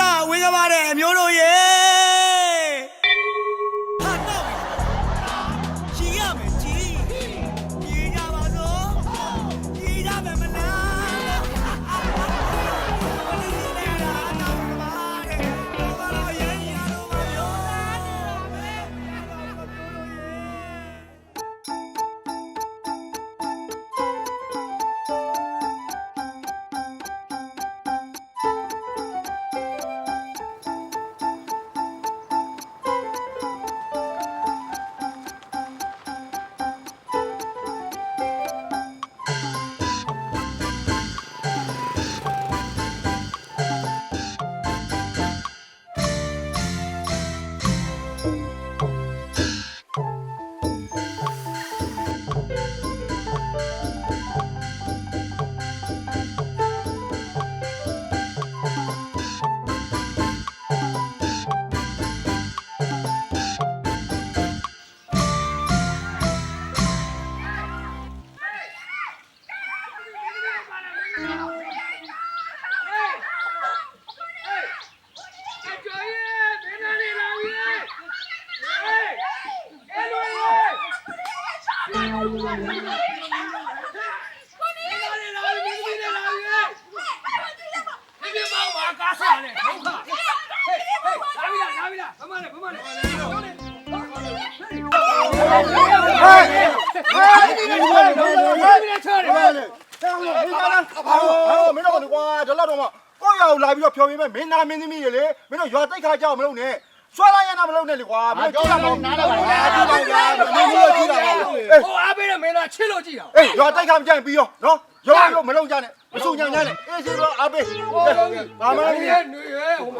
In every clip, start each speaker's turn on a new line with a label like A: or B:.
A: တာဝင်းကပါတဲ့အမျိုးတို့ရေ မင်းတို့
B: ကကွာဒီလောက်တော့မှကိုယ့်ရောက်လာပြီးတော့ဖြော်ပြမယ်မင်းနာမင်းသမီးတွေလေမင်းတို့ရွာတိတ်ခါကြောက်မလုပ်နဲ့ဆွဲလိုက်ရနာမလုပ်နဲ့လေကွာမင်းတို့ကြောက်တော့နားတော့ပါလားကြည့်ပါဗျာမင်းတို့ကြည့်တာအေး
C: ဟိုအားပေးတဲ့မင်းသားချစ်လို့ကြည့်အောင်
B: အေးရွာတိတ်ခါမကြိုက်ပြီးရောနော်ရောရောမလုပ်ကြနဲ့ မစုံညံ့ညံ့နဲ့အေးစီတော့အားပေးဘာမှမ
C: နေ
B: လုပ်
C: ရနေရဟို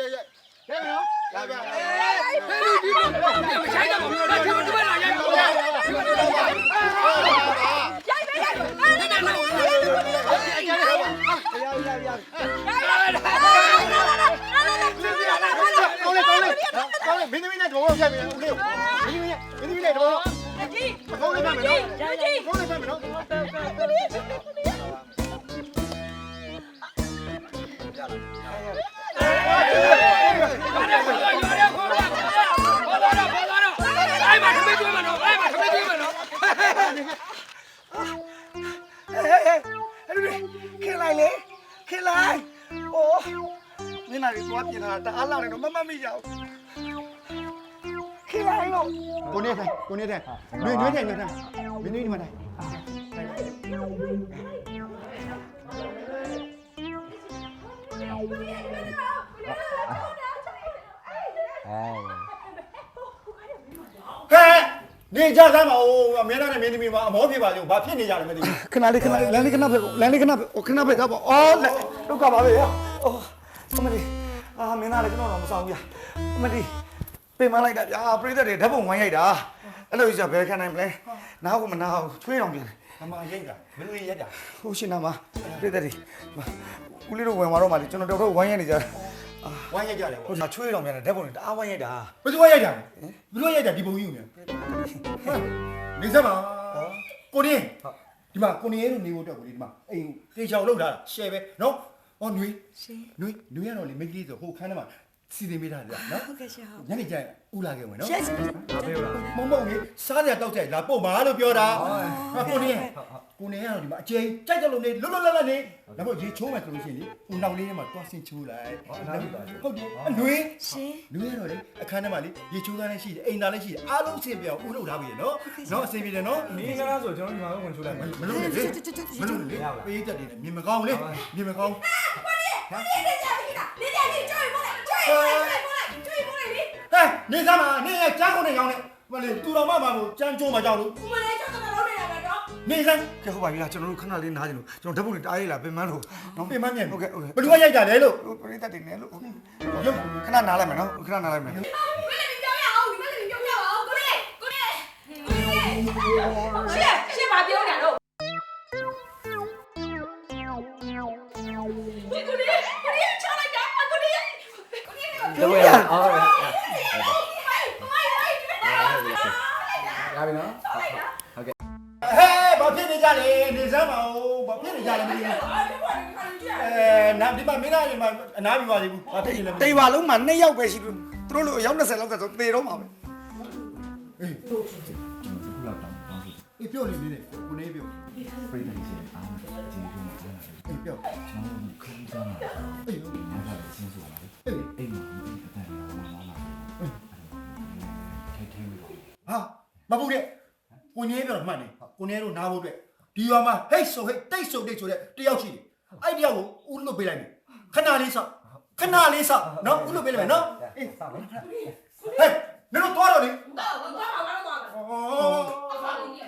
D: ရိုက်ရိုက်
C: ရိုက်ရိုက်
D: နော်ရို
B: က်ပါဟဲ့ဒီဒီဘာလို့
D: ရိုက်တာမလို့ဒီဒီဘာ
C: လို့ရိုက်
D: တာရိုက်ပဲရိုက်ပါ
B: အဲ့ဒါနော်ရို
C: က်ရိုက်
D: ရိုက်ရို
B: က်ရိုက်ရိုက်မင်းသမီးနဲ့တော်တော်ရိုက်ပြီလေမင်းသမီးနဲ့မင်းသမီးနဲ့တော်တော်
D: ကြီး
B: ကောင်းနေပါမယ်နော်
D: ကြီး
B: ကောင်းနေပါမယ်နော်
A: ရ ခင်လိုက်လေခင်လိုက်โอ้ညနေရီသွားပြင်လာတာအားလောင်းနေတော့မမမိကြဘူးခင်လိုက်လို့
B: ကိုနေထိုင်ကိုနေထိုင်နှွေးနှွေးထိုင်နှွေးထိုင်မင်းသမီးဒီမှာထိုင် ဟဲ့နေကြစမ်းပါဦးအမေနဲ့မင်းသမီးမအမောဖြစ်ပါကြဘာဖြစ်နေကြလဲမသိဘူး
A: ခဏလေးခဏလေးလမ်းလေးခဏဖက်လမ်းလေးခဏဖက်ခဏဖက်တော့အော်လက်ဒုက္ခပါပဲရအော်အမလေးအာမင်းသားလည်းကျွန်တော်တော့မဆောင်ဘူးရအမလေးပြင်မလိုက်တာဗျာပြိသက်တွေဓာတ်ပုံဝိုင်းရိုက်တာအဲ့လိုကြီးဘယ်ခံနိုင်မလဲနားကမနာအောင်ချွေးအောင်ပြန်
B: အမရိတ်တာဘယ်လိုရက်တာ
A: ဟိုရှင်နာမှာပြိသက်တွေဦးလေးတို့ဝင်သွားတော့မှလေကျွန်တော်တို့တော့ဝိုင်းရိုက်နေကြတာအာ
B: ဝိုင်းရက်ကြတယ်
A: ဟိုနာချွေးအောင်ပြန်တယ်ဓာတ်ပုံတွေတအားဝိုင်းရိုက်တာ
B: ဘယ်သူကရိုက်တာလဲဘယ်လိုရိုက်တာဒီပုံကြီးကိုမြန်နေစမ်းပါကိုနေဒီမှာကိုနေရဲ့နေဖို့အတွက်ကိုဒီမှာအိမ်တေချောင်လောက်ထားတာရှယ်ပဲနော်ဟောຫນွေຫນွေຫນွေရတော့လေမိတ်ကလေးဆိုဟိုခန်းထဲမှာ စီစဉ်ပေးထားတယ်နော်ဟုတ်ကဲ့ရှင်ဟုတ်ညနေကျရင်ဥလာခဲ့မယ်နော်ရှက်
E: ရှင်ဒါပဲလား
B: မုံမုံလေးစားရတောက်ကြိုက်လာပို့ပါလို့ပြောတာကိုနေကိုနေကတော့ဒီမှာအကျိန်ကြိုက်ကြလို့နေလွတ်လွတ်လပ်လပ်နေဒါပေမဲ့ရေချိုးမယ်ဆိုလို့ရှိရင်လေဦးနောက်လေးထဲမှာတွားဆင်းချိုးလိုက်ဟုတ်လားဟုတ်တယ်အနှွေးရှင်နှွေးရတော့လေအခန်းထဲမှာလေရေချိုးသားလည်းရှိတယ်အိမ်သားလည်းရှိတယ်အားလုံးဆင်ပြောင်းဦးလို့ထားပြီနော်နော်ဆင်ပြေတယ်နော်
E: နေကလားဆိုကျွန်တော်ဒီမှာဝင်ချိုးလိုက်မ
B: လို့လေမလို့လေပေးတတ်တယ်မြင်မကောင်းလေမြင်မကောင်း
D: ဟာကိုနေကိုနေနေကြပြီလားနေကြပြီကြောက်ရမ တွေ့ဖို့လေ
B: ဟဲ့နေသားမှာနေရဲ့ကြားကုန်နေရောင်းနေမလေးသူတော်မမှာကိုကြမ်းကြုံးမှာကြောက်လို့
D: ကိုမလေးကြောက်တော့လုံးနေတာပဲတော့
B: နေသား
A: ကဲဟုတ်ပါပြီလားကျွန်တော်တို့ခဏလေးနားကြည့်လို့ကျွန်တော်ဓာတ်ပုံလေးတားရည်လားပင်မလို့နော်
B: ပြင်မမြန်
A: ဟုတ်ကဲ့ဟုတ်ကဲ့
B: ဘယ်သူကရိုက်ကြလဲလို့
A: ပရိသတ်တွေနဲ့လို့ရုပ်ခဏနားလိုက်မယ်နော်ခဏနားလိုက်မယ်
D: မလေးမပြောရအောင်မလေးမပြောရအောင်ကိုလေးကိုလေးကိုလေးရှေ့ရှေ့ပါပြော
C: တော့ရအောင်ဟုတ်ကဲ့
D: ရ
C: ရပြီနော်
B: ဟဲ့ဘာဖြစ်နေကြလဲနေစမ်းပါဦးဘာဖြစ်နေကြလဲမသိဘူးအဲနာဒီမှာမင်းသားတွေမှာအနားပြပါသေးဘူးဘာဖြစ်နေလဲမသိ
A: တေးပါလုံးမှာ2ယောက်ပဲရှိလို့သူတို့လိုအယောက်20လောက်ဆိုသေတော့မှာပဲ
B: အေးအေးပြောနေနေတယ်ကိုနေပြောအေးပြောအေး အေးဟာမပူတဲ့ကိုနေပြောမှတ်နေကိုနေတို့နားဖို့အတွက်ဒီရွာမှာဟိတ်ဆိုဟိတ်တိတ်ဆိုတိတ်ဆိုတဲ့တယောက်ရှိတယ်အဲ့တယောက်ကိုဦးလွတ်ပေးလိုက်မယ်ခဏလေးဆော့ခဏလေးဆော့နော်ဦးလွတ်ပေးလိုက်မယ်နော်အေးဆော့ဟဲ့နင်တို့သွားတော့လေ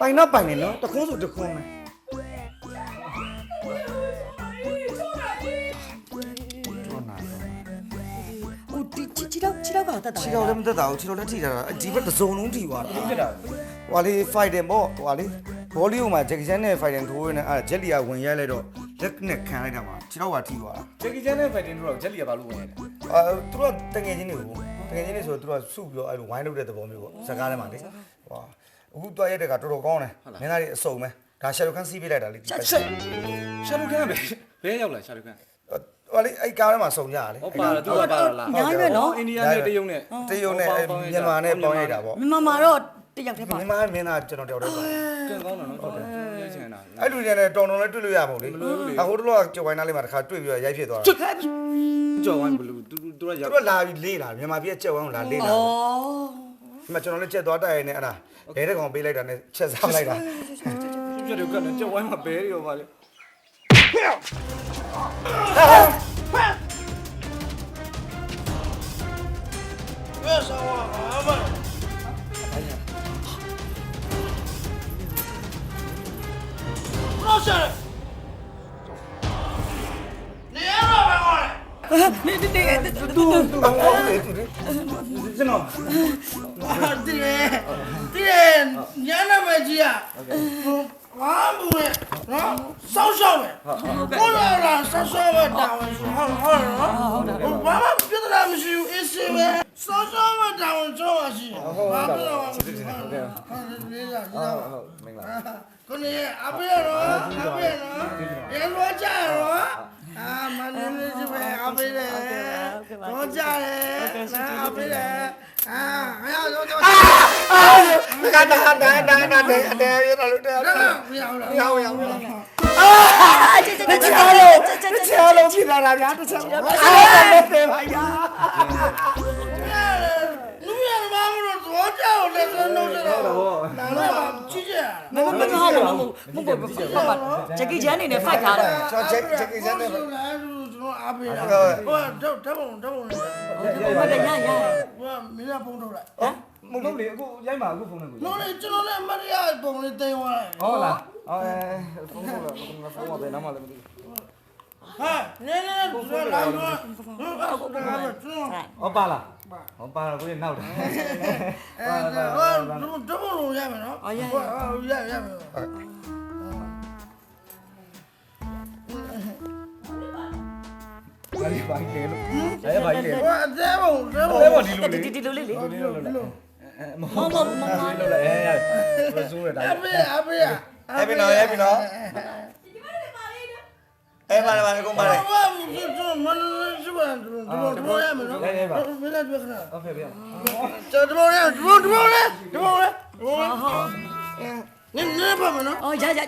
A: ပိုင်တော့ပိုင်နေနော်တခွန်းဆိုတခွန်းပဲ
E: ချီတော့ကတော့တတ်တာ
A: ခြေတော်လည်းမသက်တာဘူးခြေတော်လည်းထိတာဒီဘက်တစ်စုံလုံးထိသွားတာ
C: ဖြစ်တာ
A: ဟွာလေး fighting ပေါ့ဟွာလေးဘောလီယိုမှာဂျက်ကီချန်နဲ့ fighting ထိုးနေအဲ့ဂျက်လီကဝင်ရိုက်လိုက်တော့လက်နဲ့ခံလိုက်တာမှာခြေတော်ကထိသွားတာ
C: ဂျက်ကီချန်နဲ့ဖိုင်တင်တို့တော့ဂျက်လီကဘာလို့ဝင်လဲ
A: အာသူတို့တငယ်ချင်းတွေကိုတငယ်ချင်းတွေဆိုသူတို့ကစုပြီးတော့အဲ့လိုဝိုင်းလုပ်တဲ့သဘောမျိုးပေါ့စကားထဲမှာလေဟွာအခုတွားရက်တဲ့ကတော်တော်ကောင်းတယ်မင်းသားတွေအစုံပဲဒါရှာရုခန်းစီးပေးလိုက်တာလေ
C: ရှာရှာလူခန်းပဲဘယ်ရောက်လာရှာလူခန်း
A: ဟိုလေအဲ့ကားထဲမှာစုံကြရလေ
C: ဟောပါလားသူကပါလားလား
E: ညာရွက်နော်
C: အိန္ဒိယနဲ့တရုတ်နဲ့
A: တရုတ်နဲ့မြန်မာနဲ့ပေါင်းရိုက်တာပေါ့
E: မြန်မာမှာတော့တယောက်တည်းပါ
A: မြန်မာမင်းသားကျွန်တော်တယောက်တည်းပေါ့
C: ကဲကောင်းတယ်နော်ဟုတ်တယ်ရေးချင်တာ
A: အဲ့လူတွေနဲ့တော်တော်လေးတွေ့လို့ရမှာလေအခုတော့ကြော်ဝိုင်းသားလေးမှာတစ်ခါတွေ့ပြီးတော့ရိုက်ဖြစ်သွားတာ
C: ကြော်ဝိုင်းဘလူးသူသူကရောက်
A: သူတို့လာပြီးလေးလာမြန်မာပြည်ကြော်ဝိုင်းကိုလာလေးလာ
E: ဩ
A: ဒီမှာကျွန်တော်လည်းချက်သွားတိုက်ရနေအဲ့ဒါဘဲတဲ့ကောင်ပေးလိုက်တာနဲ့ချက်စားလိုက်တာ
C: ပြတ်တယ်ကလည်းကြော်ဝိုင်းမှာဘဲရောပါလေ
E: နေနေနေ
A: သူဟုတ်တယ်သူကျွန်တော်
F: တည်တယ်တည်တယ်ညနာမကြီးอ่ะ ဘာမှမနော်စောက်ရှောက်ပဲကိုလာလာဆောက်ရှောက်ပဲတာဝန်ဆိုဟုတ်ဟုတ်နော်ဘာမှပြဿနာမရှိဘူးအစ်စေပဲဆောက်ရှောက်ပဲတာဝန်ဆိုပါရှိဘာပြဿနာမရှိဘူးဟုတ်တယ်ဟုတ်တယ်လေးလာဒီတော့
C: ဟုတ်မင်္ဂလာ
F: ကိုနေအဖေရောအဖေရောရေလောကြရောအာမနလေးကြီးပဲအဖေလေတော့ကြတယ်အဖေလေ အာငါရောတော့
A: ကတာတာတာတာတဲ့တဲ့ရလို့တဲ့
F: မရဘူးလား
A: ရအောင်ရအောင်အာချစ်ချစ်ချစ်လို့ချစ်လို့ဖြစ်လာတာဗျာတစ်ချက်အာတဲ့ပါယာ
F: လူရမမလို့တော့ကြောက်တယ်ဆိုတော့တော့နားတော့ကြည့်ကြရ
E: မမမဟုတ်ဘူးမဟုတ်မဟုတ်ဘူးဂျက်ကီချန်အနေနဲ့ fight ထားတယ်
A: ကျွန်တော်ချက်ချက်ကိစ္စနဲ့
F: ဆိုလား ကျွန်တော်အားပေးတာဟိုတော့ဓာတ်ပုံဓာတ်ပုံလေး
E: မတရရ
F: ဟိုမင်းကပုံထုတ်လိုက်
C: မဟုတ်လေအခုရိုက်မှာအခုဖုန်းနဲ့ကို
F: လို့လေကျွန်တော်လည်းမရပုံလေးတင်သွားလိုက်
C: ဟုတ်လားအော်အဲဖုန်းကဖုန်းကဘယ်နားမှလည်းမသိ
F: ဟာနည်းနည်းကျွန်တော်လာတော့ဟုတ်ပါဘူးကျွန်တော်
C: ဟောပါလားဟောပါတော့ကိုနောက်တယ်
F: အဲဟိုဓာတ်ပုံလုံးရမယ်နော်ဟုတ်ရရမယ်
C: ဘာကြီးဘာကြီးလဲလို့အဲဘာကြီးလဲ
F: ဟိုအသေးပုံသေးပုံ
C: သေးပုံဒီလိုလေ
E: ဒီဒီလိုလေးလေ
C: ဒီလိုလေးလို့
E: မ
C: ဟုတ်
E: မမမ
C: လို့လေအဲဆိုးရတာ
F: အဖေအဖေ
A: အဖေနော်အဖေနော်အဲပါလေပါလေကိုမလေး
F: ဘာဖြစ်သူမလို့ရှိပါတော့ဒီလိုရမယ်နော်ဘယ်လိုပြောခဏ
C: ဟုတ်ပြီဗျာ
F: ကျွန်တော်ရဒီလိုဒီလိုလေဒီလိုလေဟုတ်ဟုတ်နင်းနင်းပါမနော်
E: အော်ရရ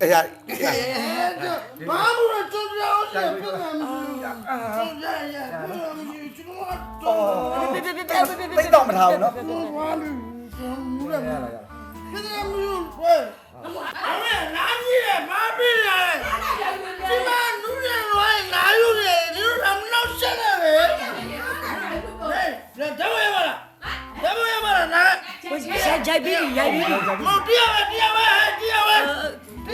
A: အဲ့ဒါ
F: ဘာမို့လဲတော်တော်ပြန်ပြန်ပြန်ရရကျွန်တော်တော့
A: တိတ်တော့မထားဘူးနော်
F: ဘာလို့ဘူးလဲဘယ်လိုမျိုးလဲ
E: အမေနားကြီး
F: ရဲ့မာ
D: ပြီလေ
F: ဒီ
D: မှာနူး
F: ရံလွိုင်းနားယူနေဒီလိုတော့မ
A: နောက်ဆက်နေလေ
F: ဟေးလ
A: က်
F: တော့ရပါလားလ
D: က်
F: တော့ရပါလားနားရိုက်ပြီးရိုက်ပြီးမတရား
A: ပဲတရားပဲတ
F: ရား
A: ပဲ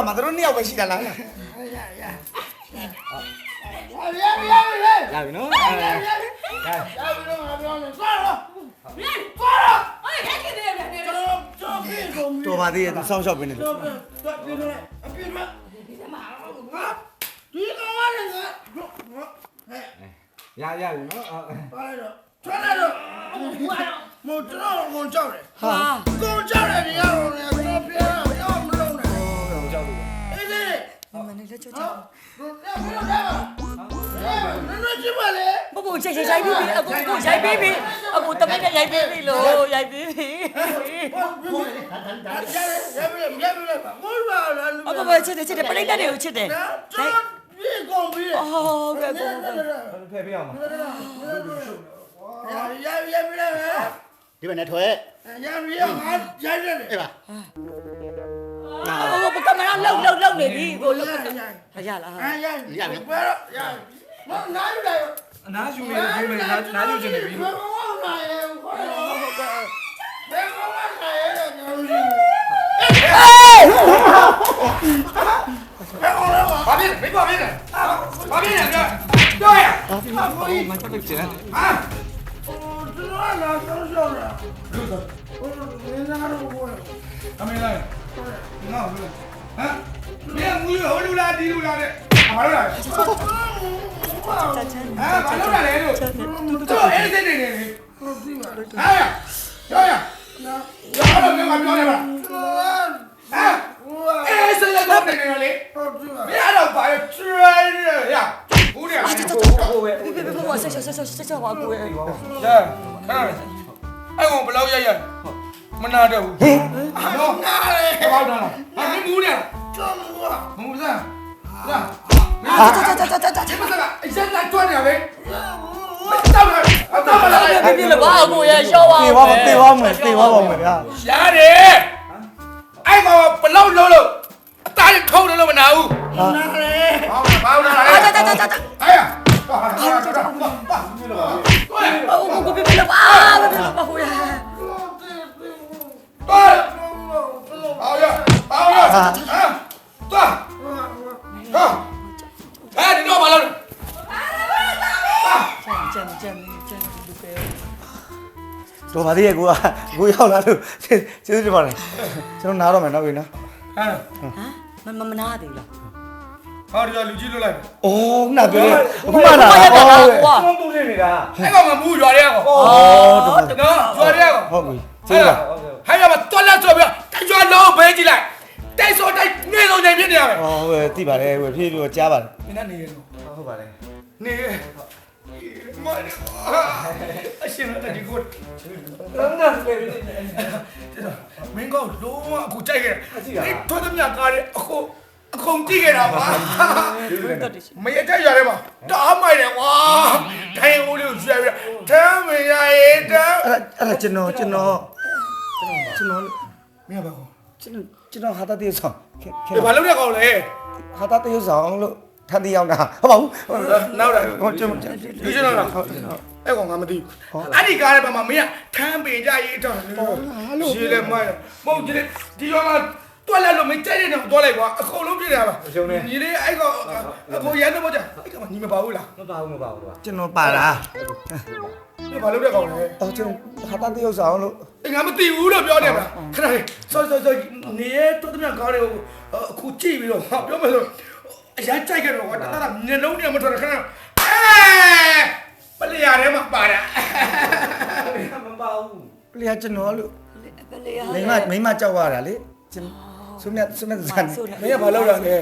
A: ရွာမှာတို့နှစ်ယောက်ပဲရှိတာလား
F: ရရရရရရ
A: ရပြီနော်
F: ရတော့ငါပြောနေဆောင်းတော့
D: မင်းသွားတော့အေးရိုက်ကြည့်တယ်ဗျာ
F: ကျွန်တော်ကျွန်တော်ပြေကုန်ပြီ
A: တော်ပါသေးရဲ့သူစောင်းရှောက်ပေးနေလို့
F: တော့တော့ပြေတော့အပြေမဒီမှာငါဒီကောင်ကလည်းငါဟဲ့
A: ရရပြီနော်
F: ပါတော့ထွက်လာတော့မို့ကျွန်တော်ကိုကြောက်တယ်
E: ဟာ
F: ကိုကြောက်တယ်ဒီကတော့ကျွန်တော်ပြေတော့ မနေ
A: လ
E: က်ချောချော
F: ဟုတ်တော့ဘယ်လိုလဲပါနင်တို့ကြည့်ပါလေ
E: ဘဘချိတ်ချိတ်ရိုက်ပြီးပြီအခုကိုရိုက်ပြီးပြီအခုတမက်နဲ့ရိုက်ပြီးပြီလို့ရိုက်ပြီးပြီ
F: ရပြီရပြီလေပါကိုလာလာလူ
E: အခုဘချစ်တယ်ချစ်တယ်ပရိသတ်တွေကိုချစ်တယ်
F: ကျွန်တော်ပြေကုန်ပြီ
E: ဟုတ်ကဲ့ကို
A: ဖယ်ပြအောင်ပါ
F: ရရရပြီလေ
B: ဒီဘက်နဲ့ထွက်
F: ရပြီရငါရရတယ်
B: အေးပါ
E: ဟိုကင်မရာလှုပ်လှုပ်လှုပ်နေပြီကိုလှုပ်
F: ရရ
E: ရလား
F: ရရရပြီဘယ်တော့ရမနားရတယ်
A: အနားယူနေပြီမင်းနားနားယူချင်နေပြီ
F: ဘယ်ကောင်လာရဲ့ခေါ်တော့ဘယ်ကောင်လာရဲ့ညောင်းကြီးဘယ်ကောင်လဲပါ
C: ဘာဖြစ်လဲမင်းဘာဖြစ်လဲဘာဖြစ်လဲပြောရ
A: မချက်လိုက်ချင်
C: ဟာ
F: ကျွန်တော်လာဆောင်းဆောင်းလာဘယ်လိုလဲတော့ဘော
C: အမေလိုက် ငါ့ကိုဟမ်မင်းမူရဟိုလူလားဒီလူလားတဲ့ဘာလို့လဲဟာဘာလို့လဲလို့တော့အဲ့ဒီနေနေလေဟာပြောရပြောတော့ငါပြောရပါဟာအဲ့စလက်တော့နေနေလေမင်းအဲ့တော့ဘာလဲ try ရဘူးရ
E: 啊，这这这，别别别别，我这这这这这这我过耶。
C: ရခဏအဲ့ကောင်ဘယ်လောက်ရရ မနာတော့ဘူးဟင်တော့
F: နားလေ
C: ဘောက်တာလားဟာမမူး
F: တယ်တော်
C: မူးလားမမူးလား
E: လားဟာတာတာတာတာတာ
C: ဒီမှာကအရင်ကတွန်းနေတာပဲတောက်တာတောက်ပါလား
E: ပြပြလားဘာအကိုရရှော့ပါ
A: တေဝါတေဝါမယ်တေဝါပါမယ်ဗျာ
C: ရတယ်အဲ့ကောင်ဘလောက်လုံးလို့အသားထုံးလို့မနာဘူး
F: နားလေ
C: ဘာဘာနားလေတာ
E: တာတာ
A: တာ ပါသေးရဲ့ကိုကကိုရောက်လာလို့ကျေးဇူးတင်ပါတယ်ကျွန်တော်နားတော့မယ်နောက်ပြီနော်
C: ဟမ်
E: ဟမ်မမမနာသေးလား
C: ဟောဒီတော့လူကြီးလွတ်လိုက်ပြီ
A: အိုးခုနပြောခုမှလာဟော
E: ဘုံ
A: ပူနေနေတာ
C: အဲ့ကောင်မဘူးရွာရဲကောင်
A: ဟောတော်
C: တော်ရွာရဲကောင်
A: ဟုတ်ပြီကျေးဇူးပါ
C: ဟဲ့ရမတော်လက်ဆိုပြတိုက်ရွာလုံးပဲကြည့်လိုက်တိုက်ဆိုတိုက်နေဆုံးနေဖြစ်နေရမယ်
A: ဟောဟုတ်ပြီသိပါတယ်ဟိုဖြည့်ပြီးတော့ကြားပါတယ်
C: မင်းကနေရတော့
A: ဟုတ်ပါတယ်
C: နေရ အရှင်ရတဲ့ဒီကို
A: လုံးနာပဲ
C: မင်းကောလုံးဝအခုကြိုက်ခဲ့တယ်တော်တော်များကားတယ်အခုအခုကြည့်ခဲ့တာပါမရတဲ့ရတယ်ပါတားမိုက်တယ်ကွာဒိုင်းဦးလေးကိုဆွဲပြီးတမ်းမရရဲ့တမ်း
A: အဲ့အဲ့ဒါကျွန်တော်ကျွန်တော်ကျွန်တော်
C: မင်းပါကော
A: ကျွန်တော်ကျွန်တော်ဟာတာတရုပ်ဆောင်ခင်ခင်
C: ဒီဘာလုပ်ရကောင်းလဲ
A: ဟာတာတရုပ်ဆောင်လို့ ထပ်တရောက်တာဟုတ်ပါဘူး
C: နောက်တယ်
A: ဟိုကျွန်တော်
C: လူချင်းတော့လားအဲ့ကောင်ငါမသိဘူးအဲ့ဒီကားရဲ့ဘာမှမင်းကထမ်းပင်ကြရေးတော့ရှင်းလဲမိုက်မဟုတ်ဒီဒီရောကတွက်လက်လို့မကြိုက်တဲ့တော့တွက်လိုက်ကွာအကုန်လုံးပြည့်တယ်ပါညီလေးအဲ့ကောင်အခုရန်တော့ကြအဲ့ကောင်ညီမပါဘူးလား
A: မပါဘူးမပါဘူးကျွန်တော်ပါတာ
C: ဒီဘာလုပ်ရကောင်းလဲ
A: အော်ကျွန်တော်ဟာတာတရုပ်ဆောင်လို့
C: ငါမသိဘူးလို့ပြောနေမှာခဏလေးစောစောစောနေရတော်တော်များကားတွေကိုအခုကြည့်ပြီးတော့ဟာပြောမယ်ဆို အရန်ကြိုက်ကြတော့ကွာတတမျက်လုံးနဲ့မထွက်ခဏအဲပလျာထဲမှာပါတာ
A: လေကျွန်တော်လို့
E: ဘယ်လေဟာ
A: မိမမိမကြောက်ရတာလေဆုမြတ်ဆုမြတ်ဇန်
E: ဆိုတယ်
C: မင်းကဘာလုပ်တာလဲ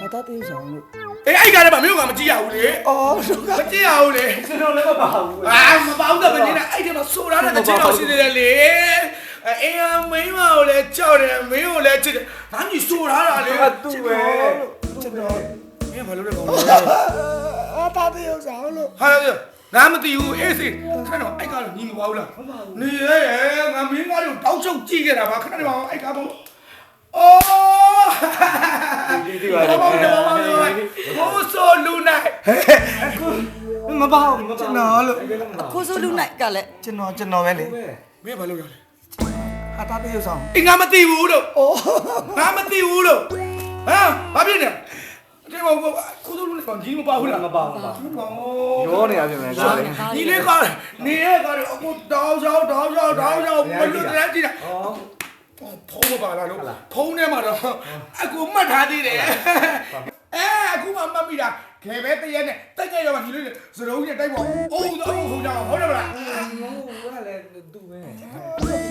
A: ဟာတာတေးဆောင်လို့
C: အေးအဲ့ကားထဲမှာမင်းကမကြည့်ရဘူးလေ
A: အော်တို့က
C: မကြည့်ရဘူးလေ
B: ကျွန်တော်လည်းမပါဘူး
C: အာမပေါင်းတော့မကြည့်နဲ့အဲ့ဒီမှာဆိုတာတဲ့ချင်းတော်ရှိနေတယ်လေ အေးအမင်းမကိုလည်းကြောက်တယ်မင်းကိုလည်းချစ်တယ်ငါကြီးဆိုတာတာလေ
B: အတူပဲ
A: ကျွန်တော်
C: မင်းဘာလုပ်လဲကောင်
A: အာတာတေးဆောင်လို့
C: ဟာငါမသိဘူးအေးစိခဏတော့အဲ့ကားတော့ညီမပါဘူးလားနေရဲငါမင်းကားတော့တောက်ချုပ်ကြည့်ခဲ့တာပါခဏတော့အဲ့ကားပေါ့အော်
B: ဒီဒီပါလေ
C: ဘာလို့ဘာလို့ဘာဆိုလူနိုင်
A: မပေါ့ကျွန်တော်လို့
E: ခိုးစိုးလူနိုင်ကလည်း
A: ကျွန်တော်ကျွန်တော်ပဲလေ
C: မင်းဘာလုပ်ရလဲ
A: ဟာတာတေးဆောင်
C: အင်းငါမသိဘူးလို့
A: အော်
C: ငါမသိဘူးလို့ဟမ်ဘာဖြစ်နေဒီမှာခုတို့လူနဲ့ကြီးမပါဘူးလား
B: မပါဘူးပါ
C: ရော
B: ရောနေရပြင်မယ်ကားလေး
C: ညီလေးကနေရဲကားအခုတောင်းချောင်းတောင်းချောင်းတောင်းချောင်းမလွတ်တဲ့ကြည့်တာ
B: ဩ
C: ဖုံးမပါလားလို့ဖုံးထဲမှာတော့အခုမှတ်ထားသေးတယ်အဲအခုမှမှတ်မိတာခဲပဲတရက်နဲ့တက်ကြရမှာညီလေးစရုံးနဲ့တိုက်ပေါ်အိုးတော့ဖုံးကြအောင်ဟုတ်တယ်မလား
B: ဟိုကလည်းသူ့ပဲ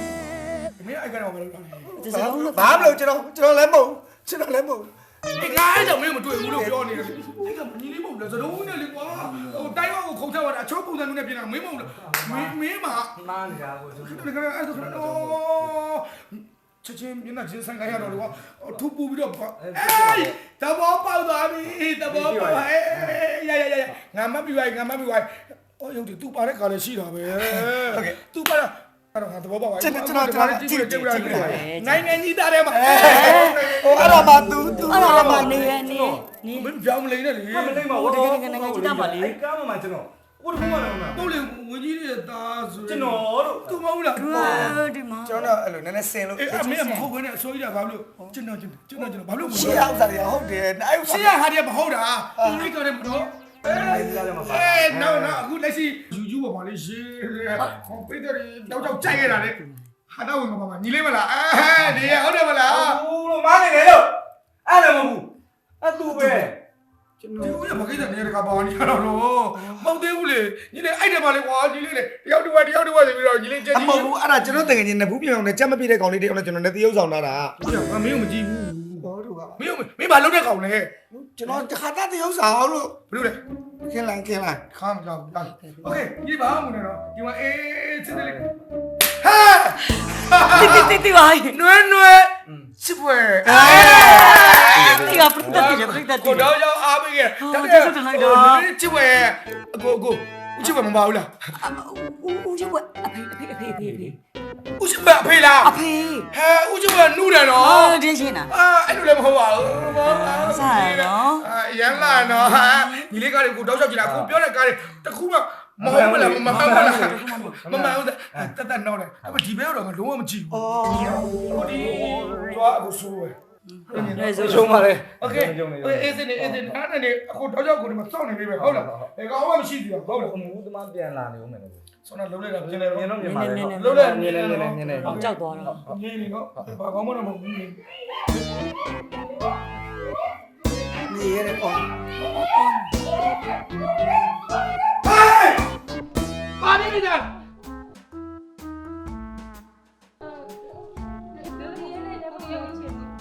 C: မင်းအဲ့ကတော့မလုပ်တော့
E: ဒီစလုံးလို့
A: ဘာမလို့ကျွန်တော်ကျွန်တော်လည်းမဟုတ်ကျွန်တော်လည်းမဟုတ်
C: ဒီငါအဲ့တော့မင်းမတွေ့ဘူးလို့ပြောနေတယ်အဲ့ကညီလေးမဟုတ်လားစရုံးနဲ့လေကွာဟိုတိုက်ပေါ်ကိုခုံထားတာအချိုးပုံစံမျိုးနဲ့ပြင်တာမင်းမဟုတ်လားမင်းမင်းမှာ
B: မားနေတာကိုသူ
C: ဒီကနေ့အဲ့ဒါကတော့ချက်ချင်းမျက်နှာချင်းဆိုင်ခိုင်းရတော့လေကွာထူပူပြီးတော့အေးတဘောပေါက်သွားပြီတဘောပေါက်အေးရရရငါမပြိုင်ငါမပြိုင်အော်ရုပ်ဒီသူပါတဲ့ကားလည်းရှိတာပဲဟုတ်ကဲ့သူပါတော့ အဲ့တော့ငါတဘောပေါက်ပါနိုင်ငံကြီးသားထဲမှာ
A: ဟိုအဲ့ဒါမှသူသူ
E: အဲ့ဒါမှနေရနေနေ
C: မင်းပြောင်းမလိမ့်နဲ့လေ
B: မလိမ့်ပါဘူးကားမှမှကျွန်တော်ဘုရားမလား
C: တော့လေဝင်ကြီးရဲ့သားဆို
B: ကျွန်တော်တို့
C: သူမဟုတ်လား
E: သူကဒီမှာ
A: ကျွန်တော်အဲ့လိုနည်းနည်းစင်လို့
C: အေးအမေမဟုတ်ဘဲနဲ့အစိုးရကဘာလို့ကျွန်တော်ကျွန်တော်ကျွန်တော်ဘာလို့
A: ရှေ့အောင်စားရဟုတ်တယ်အဲ့
C: ရှေ့ရဟာတဲ့မဟုတ်တာအဲ့ကလည်းမတော့ အေးနော်နော်အခုလက်ရှိယူယူပါပါလေရှေ့ဟောပိတ်တယ်တောက်တောက်ကြိုက်ရတာလေဟာတော့ဝင်ပါပါညီလေးမလားအဲဒီဟုတ်တယ်မလား
B: ဘူးလို့မားနေတယ်လို့အဲ့လည်းမဟုတ်ဘူးအတူပဲ
C: ဒီဦးရမကိစ္စနေရကပါနေရတော့လို့မဟုတ်သေးဘူးလေညီလေးအဲ့တယ်ပါလေကွာညီလေးလေတယောက်တစ်ဝက်တယောက်တစ်ဝက်ဆိုပြီးတော့ညီလေးချက်
A: အ
C: ကြီး
A: မဟုတ်ဘူးအဲ့ဒါကျွန်တော်တကယ်ချင်းနဘူးပြောင်းနေကြက်မပြည့်တဲ့ကောင်လေးတယောက်နဲ့ကျွန်တော်လည်းတရုပ်ဆောင်လာတာ
C: ငါမင်းကိုမကြည့်ဘူး
A: ဟောတို့က
C: မင်းမင်းဘာလုပ်တဲ့ကောင်လဲ
A: ကျွန်တော်ခါတာတရုပ်ဆောင်လို့
C: ဘယ်လိုလဲ
A: ခင်းလိုက်ခင်းလိုက်
C: ခါမကြောက်ဘူးโอเคဒီဘာမှမနေတော့ဒီမှာအေးစစ်တယ်လေဟာ
E: တိတိတိပါ
C: နွဲနွဲစစ်ပွဲအဲ
E: တိကပရိသတ်တိပရိသတ်တိ
C: ကိုတော့ရောက်အားပေးခဲ့
E: ဟုတ်တယ်ဟုတ်တယ်လိုက်တော့
C: စစ်ပွဲအကိုအကိုဦးစစ်ပွဲမပါဘူးလား
E: ဦးဦးကျွတ်အဖေအဖေအဖေအဖေအဖေ
C: ဦးစစ်ပွဲအဖေလား
E: အဖေ
C: ဟဲဦးစစ်ပွဲနူးတယ်နော်
E: အော်တင်းရှင်းတာ
C: အာအဲ့လိုလည်းမဟုတ်ပါဘူး
E: စားရနော်
C: အာရမ်းလာနော်ဟာဒီလေးကားတွေကိုတောက်ချောက်ကြည့်လားကိုပြောတဲ့ကားတွေတခုမှမဟုတ်ဘူးလားမမှန်ဘူးလားမမှန်ဘူးတတ်တတ်နော်လေအဲ့ဒီဘဲတော့ငါလုံးဝမကြည့်ဘူးဟိုဒီတော့အခုဆိုးပဲ
E: လဲဆို
B: ရှုံးပါလေ
C: โอเคအေးစနေအေးစနေအဲ့ဒါနေအခုတော့ကြောက်ကိုဒီမှာစောင့်နေပြီပဲဟုတ်လားအဲကောင်မှမရှိသေးဘူးဟုတ်လား
B: အမှုသမားပြန်လာနေဦးမယ်လို့
C: ဆောင်းတော့လုံးလိုက်တာ
B: မြ
C: မြ
B: င်
C: င်
B: နေ
C: နေ
B: မြင်
C: တော့
B: တော့မြင်ပါလေ
C: လုံးလိုက်
B: မြင်နေမြင်နေမြင်နေ
E: အောင်ကြောက်သွားတော့
C: မြင်နေတော့ဘာကောင်မှတော့မဟုတ်ဘူး
A: နေရတဲ့ကောင်
C: ပါနေနေတာ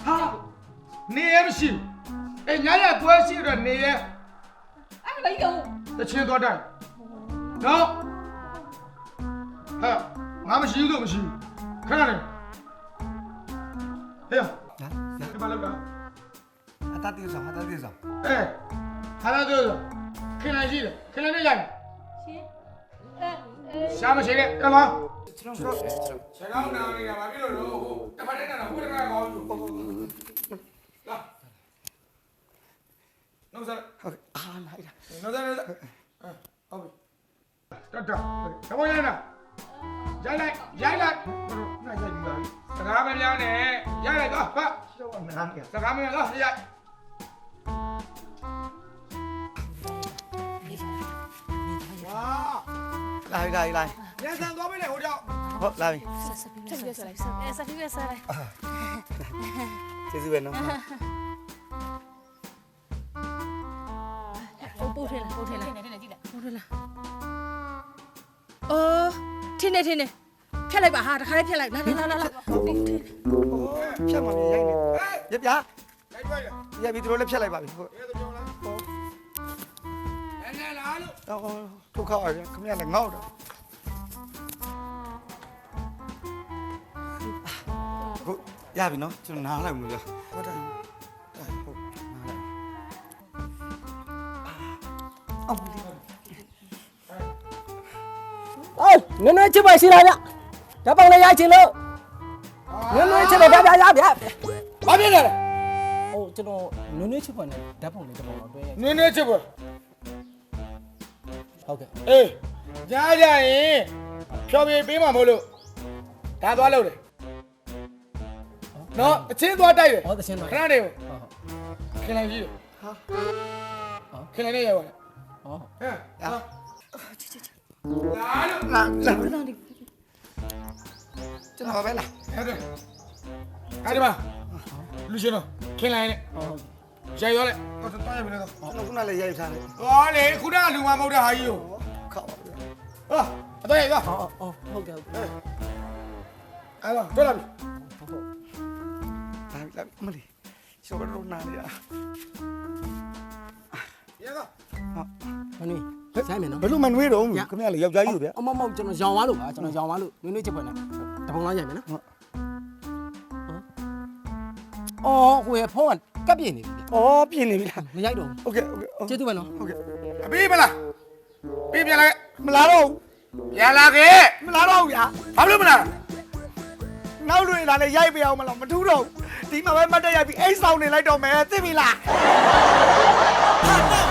C: ဟာနေရမရှိအဲညရပွဲရှိတော့နေရ
D: အဲ့မလေးတော့
C: တချင်းတော့တိုင်းနော် ဟာငါမရှိဘူးလို့မရှိဘူးခဏလေးဟေးဒီဘာလုပ်တာ
A: အတာတေးဆောင်အတာတေးဆောင်
C: အဲဟာလာတို့ခင်လိုက်ရှိတယ်ခင်လိုက်နေရိုက်
D: ရှင်အဲအဲ
C: ရှားမရှိနဲ့တမကျွန်တော်ဆရာကောင်းနာနေတာဘာဖြစ်လို့လို့တမတဲ့နာဟိုတကကောင်းอยู่လာနော်စား
A: ဟုတ်အာလိုက်တာ
C: နော်စားနော်စားဟုတ်ပြီတတ်တာတမောရနာ ရိုက်လိုက်ရိုက်လိုက်ဘယ်လိုနိုင်ရိုက်ပြီလားစကားမများနဲ့ရိုက်လိုက်တော့ဟာ
A: တော့နားနေ
C: စကားမများတော့ရိုက်
A: လာပြီလာပြီလာပြီ
C: ညဆန်သွားပြီလေဟိုကြောင့်
A: ဟုတ်လာပြီ
D: ဆက်ပြဆက်လိုက်ဆက်အဲဆက်ပြဆက်လိုက်
A: ကျေးဇူးပဲနော်
D: ပို့ထည့်လာပို့ထည့်လာထည့်နေကြည့်လိုက်ပို့ထည့်လာအော် ထင်းနေထင်းနေ
G: ဖြတ်လိုက်ပါဟာတခါလေးဖြတ်လိုက်လာလာလာလာ
A: ဖြတ်မှာမြေရိုက်နေရပြ
C: လိုက်ပါရ
A: ရပြီသူတို့လည်းဖြတ်လိုက်ပါပြီဟုတ်
C: ရဲတော့လားနည်းနည်းလားလို့
A: တော့ထုတ်ခောက်ရခင်ဗျာလည်းငေါ့တော့ဟုတ်ရပြီနော်ကျွန်တော်နားလိုက်မလို့ဟုတ်တယ်
G: နည်းနည်းချစ်ပါရှိလားဗျဓာတ်ပုံလေးရိုက်ချင်လို့နည်းနည်းချစ်ပါဗျဗျဗျဗျ
C: ဘာဖြစ်လဲ
G: ဟိုကျွန်တော်နည်းနည်းချစ်ပါနဲ့ဓာတ်ပုံလေးတစ်ပုံတော့တွဲရိုက်
C: နင်းနေချစ်ပေါ်
G: ဟုတ်ကဲ့
C: အေးကြားကြရင်ဖြောပြေးပေးမှာမဟုတ်လို့ဒါသွားလို့တယ်နော်အချင်းသွားတိုက်တယ်
G: ဟောတချင်းတော့
C: ခဏနေ
G: ဟုတ်ဟုတ်
C: ခင်လိုက်ကြည့်ဟာခင်လိုက်နေရောဟဲ့
G: ဟော
C: ဟာလာလို့
A: လာလာကျွန်တော်ပဲလား
C: ဟုတ်တယ်အဲ့ဒီမှာလူရှင်တော့ခင်လိုက်နေ
G: ဟောဟု တ်
C: ရိုက်ရောလိုက်ဟောတားရပြီလား
A: ကျွန်တော်ခုနလည်းရိုက်ထားတယ်
C: ဟောလေခုနကလူမ မဟုတ်တဲ့ဟာကြီးကို
A: ခောက်ပါဗျာ
C: ဟာအတော့ရိုက်သွား
G: ဟောဟောဟုတ်ကဲ့ဟုတ်ကဲ့
C: အဲ့တော့တွေ့လာပြီ
G: ဟုတ်ဟုတ်
A: လာပြီလာပြီမလေးကျော်တော့နားရ
C: ရက
G: ဟိုနေဆိုင်မယ်နော်
A: ဘယ်လိုမှနွေးတော့ခင်ဗျာလေယောက်ျားကြီးလို့ဗျာ
G: အမမဟုတ်ကျွန်တော်ရောင်သွားလို့ပါကျွန်တော်ရောင်သွားလို့နည်းနည်းချစ်ပါနဲ့တပုံလားရိုက်မယ်နော်အော်ဟိုရဖုန်းကကပ်ပြင်းနေပြီ
A: ဩပြင်နေပြီလား
G: မရိုက်တော့
A: โอเคโอเค
G: ဘူးကျေးဇူးပဲနော်
A: โอเค
C: ပြီးမလားပြီးပြန်လာခဲ့
A: မလာတော့
C: ပြန်လာခဲ့
A: မလာတော့ဗျာ
C: ဘာလို့မလား
A: နောက်လွင်လာလေရိုက်ပြအောင်မလားမထူးတော့ဒီမှာပဲမတ်တက်ရိုက်ပြီးအိတ်ဆောင်နေလိုက်တော့မယ်သိပြီလား
H: ဟာ